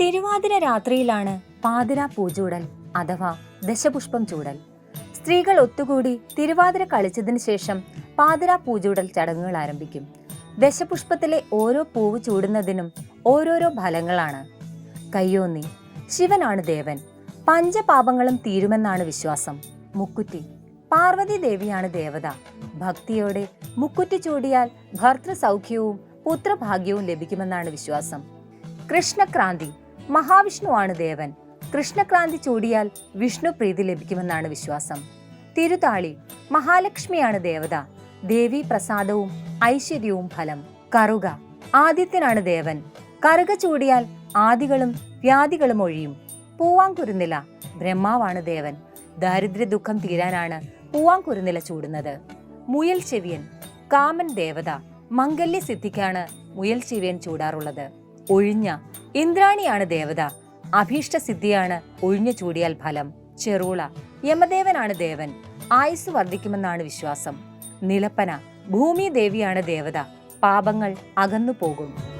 തിരുവാതിര രാത്രിയിലാണ് പാതിര പൂജൂടൽ അഥവാ ദശപുഷ്പം ചൂടൽ. സ്ത്രീകൾ ഒത്തുകൂടി തിരുവാതിര കളിച്ചതിന് ശേഷം പാതിര പൂജൂടൽ ചടങ്ങുകൾ ആരംഭിക്കും. ദശപുഷ്പത്തിലെ ഓരോ പൂവ് ചൂടുന്നതിനും ഓരോരോ ഫലങ്ങളാണ്. കയ്യോന്നി ശിവനാണ് ദേവൻ. പഞ്ചപാപങ്ങളും തീരുമെന്നാണ് വിശ്വാസം. മുക്കുറ്റി പാർവതി ദേവിയാണ് ദേവത. ഭക്തിയോടെ മുക്കുറ്റി ചൂടിയാൽ ഭർത്തൃ സൗഖ്യവും പുത്രഭാഗ്യവും ലഭിക്കുമെന്നാണ് വിശ്വാസം. കൃഷ്ണക്രാന്തി മഹാവിഷ്ണുവാണ് ദേവൻ. കൃഷ്ണക്രാന്തി ചൂടിയാൽ വിഷ്ണു പ്രീതി ലഭിക്കുമെന്നാണ് വിശ്വാസം. തിരുതാളി മഹാലക്ഷ്മിയാണ് ദേവത. ദേവി പ്രസാദവും ഐശ്വര്യവും ഫലം. കറുക ആദിത്യനാണ് ദേവൻ. കറുക ചൂടിയാൽ ആദികളും വ്യാധികളും ഒഴിയും. പൂവാങ്കുരുന്നില ബ്രഹ്മാവാണ് ദേവൻ. ദാരിദ്ര്യ ദുഃഖം തീരാനാണ് പൂവാങ്കുരുന്നില ചൂടുന്നത്. മുയൽ ചെവിയൻ കാമൻ ദേവത. മംഗല്യ സിദ്ധിക്കാണ് മുയൽ ചെവിയൻ ചൂടാറുള്ളത്. ഒഴിഞ്ഞ ഇന്ദ്രാണിയാണ് ദേവത. അഭീഷ്ട സിദ്ധിയാണ് ഒഴിഞ്ഞു ചൂടിയാൽ ഫലം. ചെറുള യമദേവനാണ് ദേവൻ. ആയുസ് വർദ്ധിക്കുമെന്നാണ് വിശ്വാസം. നിലപ്പന ഭൂമി ദേവിയാണ് ദേവത. പാപങ്ങൾ അകന്നു പോകും